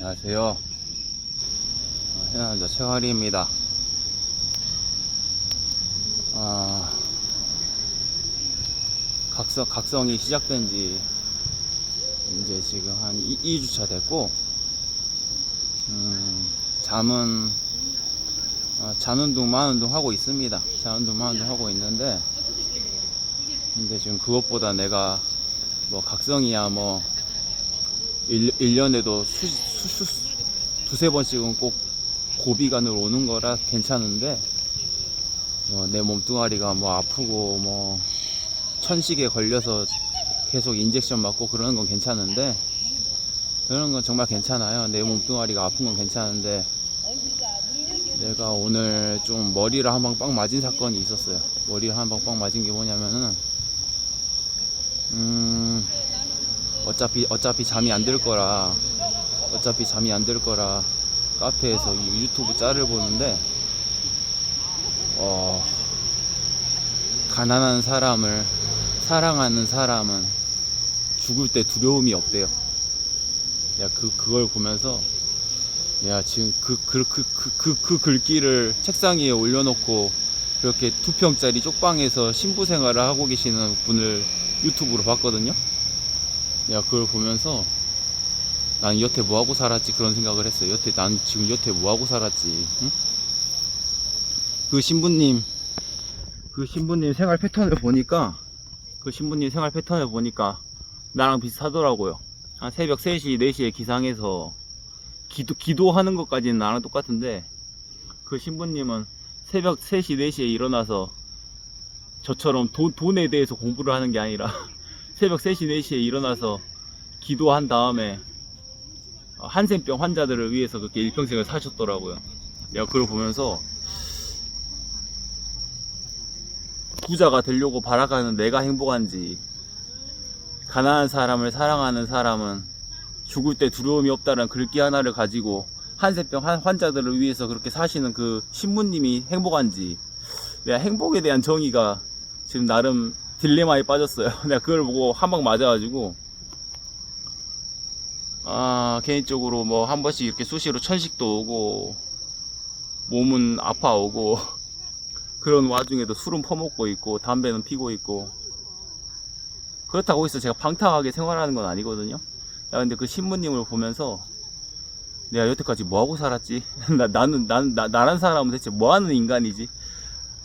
안녕하세요. 어, 해남자 최화리입니다. 아, 각성, 각성이 시작된 지 이제 지금 한 2, 주차 됐고, 음, 잠은, 어, 잔운동, 만운동 하고 있습니다. 잔운동, 만운동 하고 있는데, 근데 지금 그것보다 내가 뭐 각성이야 뭐 1, 년에도 수, 두세 번씩은 꼭 고비간으로 오는 거라 괜찮은데 뭐내 몸뚱아리가 뭐 아프고 뭐 천식에 걸려서 계속 인젝션 맞고 그러는 건 괜찮은데 그런 건 정말 괜찮아요. 내 몸뚱아리가 아픈 건 괜찮은데 내가 오늘 좀 머리를 한 방 빵 맞은 사건이 있었어요. 머리를 한 방 빵 맞은 게 뭐냐면은 음 어차피 어차피 잠이 안 들 거라 어차피 잠이 안 들 거라 카페에서 이 유튜브 짤을 보는데 어 가난한 사람을 사랑하는 사람은 죽을 때 두려움이 없대요. 야 그 그걸 보면서 야 지금 그 그 그 그 그 그 글귀를 책상 위에 올려놓고 그렇게 두 평짜리 쪽방에서 신부 생활을 하고 계시는 분을 유튜브로 봤거든요. 야 그걸 보면서 난 여태 뭐하고 살았지? 그런 생각을 했어요. 여태 난 지금 여태 뭐하고 살았지? 응? 그 신부님 그 신부님 생활 패턴을 보니까 그 신부님 생활 패턴을 보니까 나랑 비슷하더라고요. 한 새벽 3시 4시에 기상해서 기도, 기도하는 것까지는 나랑 똑같은데 그 신부님은 새벽 3시 4시에 일어나서 저처럼 돈, 돈에 대해서 공부를 하는 게 아니라 새벽 3시 4시에 일어나서 기도한 다음에 한센병 환자들을 위해서 그렇게 일평생을 사셨더라고요. 내가 그걸 보면서 부자가 되려고 바라가는 내가 행복한지 가난한 사람을 사랑하는 사람은 죽을 때 두려움이 없다는 글귀 하나를 가지고 한센병 환- 환자들을 위해서 그렇게 사시는 그 신부님이 행복한지 내가 행복에 대한 정의가 지금 나름 딜레마에 빠졌어요. 내가 그걸 보고 한 방 맞아가지고 아 개인적으로 뭐 한 번씩 이렇게 수시로 천식도 오고 몸은 아파오고 그런 와중에도 술은 퍼먹고 있고 담배는 피고 있고 그렇다고 해서 제가 방탕하게 생활하는 건 아니거든요. 야 근데 그 신부님을 보면서 내가 여태까지 뭐 하고 살았지? 나, 나는 난 나, 나란 사람은 대체 뭐 하는 인간이지?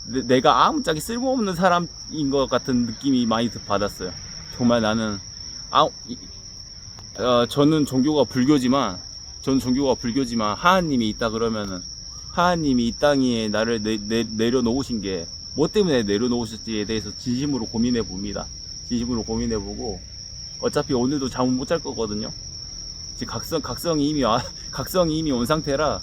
내- 내가 아무짝에 쓸모없는 사람인 것 같은 느낌이 많이 받았어요. 정말 나는 아 이- 어, 저는 종교가 불교지만 저는 종교가 불교지만 하하님이 있다 그러면은 하하님이 이땅 위에 나를 내, 내, 내려놓으신 게 뭐 때문에 내려놓으셨지에 대해서 진심으로 고민해 봅니다. 진심으로 고민해 보고 어차피 오늘도 잠은 못 잘 거거든요. 지금 각성 각성이 이미 와, 각성이 이미 온 상태라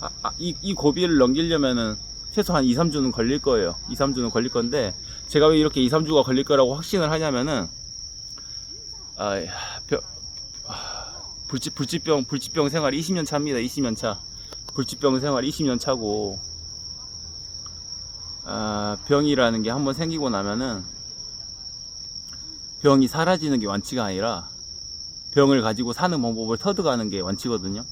아, 아, 이, 이 고비를 넘기려면은 최소 한 2, 3주는 걸릴 거예요. 2, 3주는 걸릴 건데 제가 왜 이렇게 2, 3주가 걸릴 거라고 확신을 하냐면은 아, 야, 벼- 아, 불치, 불치병 불치병 생활 20년 차입니다. 20년 차. 불치병 생활 20년 차고 아, 병이라는 게 한번 생기고 나면은 병이 사라지는 게 완치가 아니라 병을 가지고 사는 방법을 터득하는 게 완치거든요.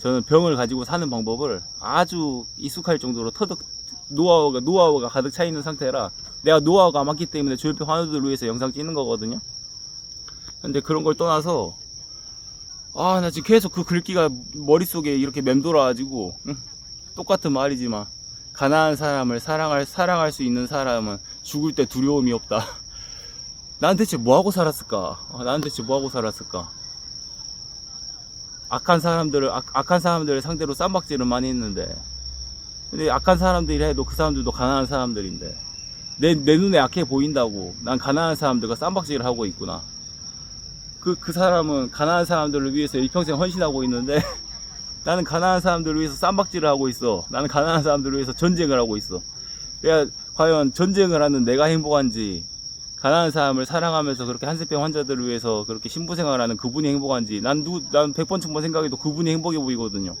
저는 병을 가지고 사는 방법을 아주 익숙할 정도로 터득 노하우가 노하우가 가득 차 있는 상태라 내가 노하우가 많기 때문에 조혈병 환우들을 위해서 영상 찍는 거거든요. 근데 그런 걸 떠나서 아 나 지금 계속 그 글귀가 머릿속에 이렇게 맴돌아가지고 응? 똑같은 말이지만 가난한 사람을 사랑할 사랑할 수 있는 사람은 죽을 때 두려움이 없다. 난 대체 뭐 하고 살았을까? 아, 난 대체 뭐 하고 살았을까? 악한 사람들을 악, 악한 사람들을 상대로 쌈박질을 많이 했는데 근데 악한 사람들이 해도 그 사람들도 가난한 사람들인데 내, 내 눈에 악해 보인다고 난 가난한 사람들과 쌈박질을 하고 있구나 그, 그 사람은 가난한 사람들을 위해서 일평생 헌신하고 있는데 나는 가난한 사람들을 위해서 쌈박질을 하고 있어. 나는 가난한 사람들을 위해서 전쟁을 하고 있어. 내가 과연 전쟁을 하는 내가 행복한지 가난한 사람을 사랑하면서 그렇게 한센병 환자들을 위해서 그렇게 신부 생활하는 그분이 행복한지 난 누, 난 100번 천번 생각해도 그분이 행복해 보이거든요.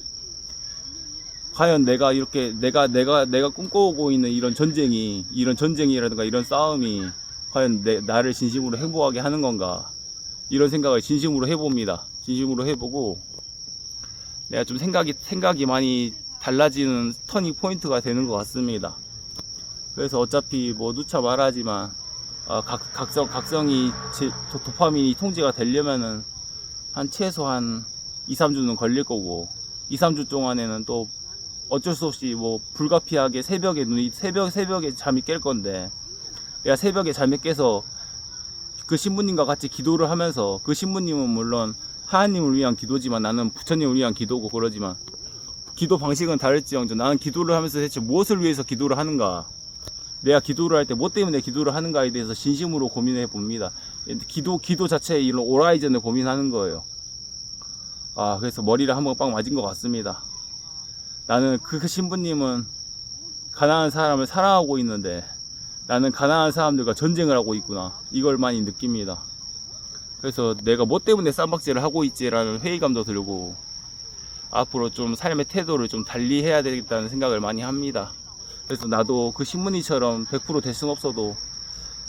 과연 내가 이렇게 내가 내가 내가 꿈꿔오고 있는 이런 전쟁이 이런 전쟁이라든가 이런 싸움이 과연 내, 나를 진심으로 행복하게 하는 건가 이런 생각을 진심으로 해봅니다. 진심으로 해보고 내가 좀 생각이 생각이 많이 달라지는 터닝 포인트가 되는 것 같습니다. 그래서 어차피 뭐 누차 말하지만 어, 각, 각성 각성이 제, 도, 도파민이 통제가 되려면은 한 최소 한 2, 3주는 걸릴 거고 2, 3주 동안에는 또 어쩔 수 없이 뭐 불가피하게 새벽에 눈이 새벽 새벽에 잠이 깰 건데 내가 새벽에 잠이 깨서 그 신부님과 같이 기도를 하면서 그 신부님은 물론 하나님을 위한 기도지만 나는 부처님을 위한 기도고 그러지만 기도 방식은 다를지언정 나는 기도를 하면서 대체 무엇을 위해서 기도를 하는가? 내가 기도를 할 때 뭐 때문에 기도를 하는가에 대해서 진심으로 고민해 봅니다. 기도 기도 자체의 이런 오라이전을 고민하는 거예요. 아 그래서 머리를 한번 빵 맞은 것 같습니다. 나는 그, 그 신부님은 가난한 사람을 사랑하고 있는데 나는 가난한 사람들과 전쟁을 하고 있구나. 이걸 많이 느낍니다. 그래서 내가 뭐 때문에 쌈박질을 하고 있지라는 회의감도 들고 앞으로 좀 삶의 태도를 좀 달리 해야 되겠다는 생각을 많이 합니다. 그래서 나도 그 신문이처럼 100%될 순 없어도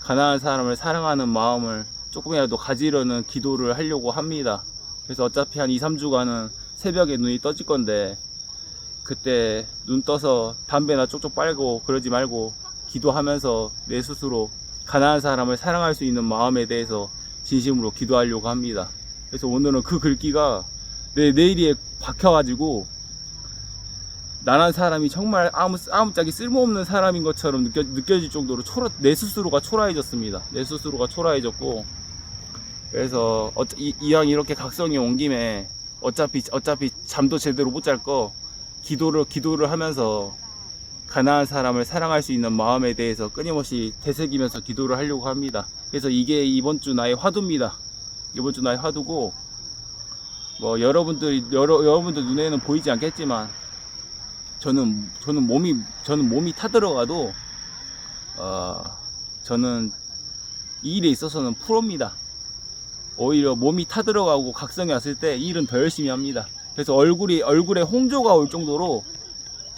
가난한 사람을 사랑하는 마음을 조금이라도 가지려는 기도를 하려고 합니다. 그래서 어차피 한 2, 3주간은 새벽에 눈이 떠질 건데 그때 눈 떠서 담배나 쪽쪽 빨고 그러지 말고 기도하면서 내 스스로 가난한 사람을 사랑할 수 있는 마음에 대해서 진심으로 기도하려고 합니다. 그래서 오늘은 그 글귀가 내 내일에 박혀가지고 나란 사람이 정말 아무 아무짝에 쓸모없는 사람인 것처럼 느껴 느껴질 정도로 초라 내 스스로가 초라해졌습니다. 내 스스로가 초라해졌고 그래서 어, 이, 이왕 이렇게 각성이 온 김에 어차피 어차피 잠도 제대로 못 잘 거 기도를 기도를 하면서 가난한 사람을 사랑할 수 있는 마음에 대해서 끊임없이 되새기면서 기도를 하려고 합니다. 그래서 이게 이번 주 나의 화두입니다. 이번 주 나의 화두고 뭐 여러분들이 여러 여러분들 눈에는 보이지 않겠지만 저는 저는 몸이 저는 몸이 타들어가도 어 저는 이 일에 있어서는 프로입니다. 오히려 몸이 타들어가고 각성이 왔을 때 이 일은 더 열심히 합니다. 그래서 얼굴이 얼굴에 홍조가 올 정도로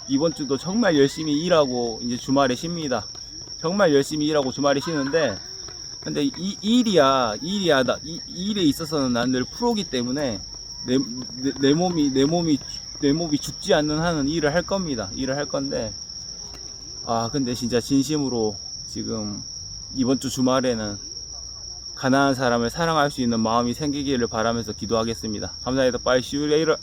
이번 주도 정말 열심히 일하고 이제 주말에 쉽니다. 정말 열심히 일하고 주말에 쉬는데 근데 이, 이 일이야 이 일이야 나, 이, 이 일에 있어서는 난 늘 프로기 때문에 내, 내, 내 몸이 내 몸이 내 몸이 죽지 않는 한은 일을 할 겁니다. 일을 할 건데 아 근데 진짜 진심으로 지금 이번 주 주말에는 가난한 사람을 사랑할 수 있는 마음이 생기기를 바라면서 기도하겠습니다. 감사합니다. See you later.